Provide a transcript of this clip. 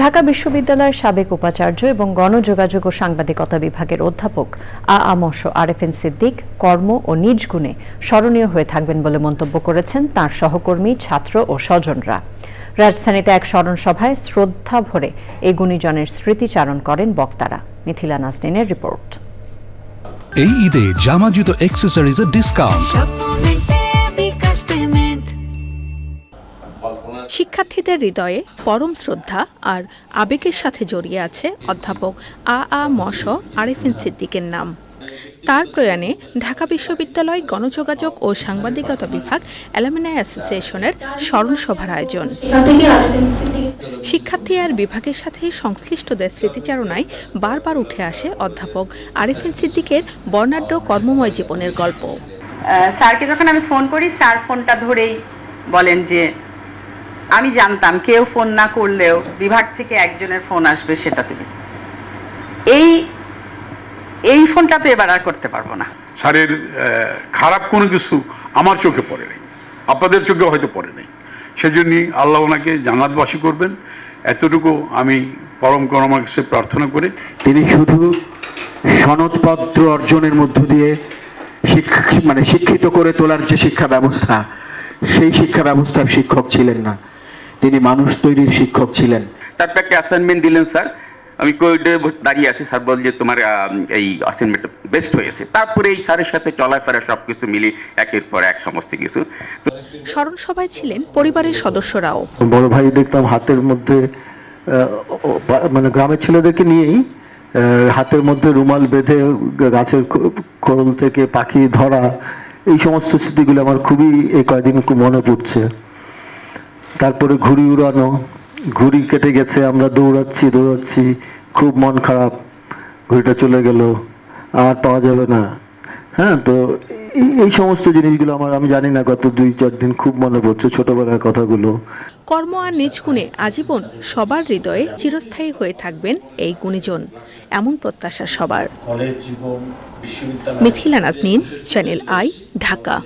ঢাকা বিশ্ববিদ্যালয়ের সাবেক উপাচার্য এবং গণযোগাযোগ ও সাংবাদিকতা বিভাগের অধ্যাপক আ আমস আরেফিন সিদ্দিক কর্ম ও নিজ গুণে স্মরণীয় হয়ে থাকবেন বলে মন্তব্য করেছেন তার সহকর্মী ছাত্র ও স্বজনরা। রাজধানীতে এক স্মরণ সভায় শ্রদ্ধা ভরে এই গুণীজনের স্মৃতিচারণ করেন বক্তারা। মিথিলা নাজনীনের রিপোর্ট। এই ঈদে জামা জুতো অ্যাক্সেসরিজের ডিসকাউন্ট শিক্ষার্থীদের হৃদয়ে পরম শ্রদ্ধা আর আবেগের সাথে জড়িয়ে আছে অধ্যাপক আ আ মশ আরেফিন সিদ্দিকের নাম। তার প্রয়াণে ঢাকা বিশ্ববিদ্যালয় গণযোগাযোগ ও সাংবাদিকতা বিভাগ অ্যালামিনাই অ্যাসোসিয়েশনের স্মরণ সভার আয়োজন শিক্ষার্থী আর বিভাগের সাথে সংশ্লিষ্টদের স্মৃতিচারণায় বারবার উঠে আসে অধ্যাপক আরেফিন সিদ্দিকের বর্ণাঢ্য কর্মময় জীবনের গল্প। স্যারকে যখন আমি ফোন করি স্যার ফোনটা ধরেই বলেন যে আমি জানতাম কেউ ফোন না করলেও বিভাগ থেকে একজনের ফোন আসবে সেটা থেকে। এই এই ফোনটা তো এবার আর করতে পারব না। স্যারের খারাপ কোনো কিছু আমার চোখে পড়ে নেই। আপনাদের চোখে হয়তো পড়ে নেই। সেজন্যই আল্লাহ ওনাকে জান্নাতবাসী করবেন। এতটুকু আমি পরম করমার কাছে প্রার্থনা করে। তিনি শুধু সনদপত্র অর্জনের মধ্য দিয়ে শিক্ষা মানে শিক্ষিত করে তোলার যে শিক্ষা ব্যবস্থা সেই শিক্ষা ব্যবস্থার শিক্ষক ছিলেন না। তিনি মানুষ তৈরির শিক্ষক ছিলেন। তারপর একটা অ্যাসাইনমেন্ট দিলেন স্যার। আমি বসে দাঁড়িয়ে আছি স্যার বল যে তোমার এই অ্যাসাইনমেন্ট বেস্ট হয়েছে তারপরে এই স্যারের সাথে চলাফেরা সব কিছু মিলে একের পর এক সমস্ত কিছু। তো স্মরণ সভায় ছিলেন পরিবারের সদস্যরাও। বড় ভাই দেখতাম হাতের মধ্যে মানে গ্রামের ছেলেদেরকে নিয়েই হাতের মধ্যে রুমাল বেঁধে গাছের খোল থেকে পাখি ধরা এই সমস্ত স্মৃতিগুলো আমার খুবই এই কয়দিন খুব মনে পড়ছে। তারপরে ঘুড়ি উড়ানো ঘুড়ি কেটে গেছে আমরা দৌড়াচ্ছি দৌড়াচ্ছি খুব মন খারাপ ঘুড়িটা চলে গেল আর পাওয়া যাবে না। হ্যাঁ তো এই- এই সমস্ত জিনিসগুলো আমার আমি জানি না গত দুই চার দিন খুব মনে পড়ছে ছোটবেলার কথাগুলো। কর্ম আর নিজ গুণে আজীবন সবার হৃদয়ে চিরস্থায়ী হয়ে থাকবেন এই গুণীজন। এমন প্রত্যাশা সবার। Mithila Naznin Channel I Dhaka.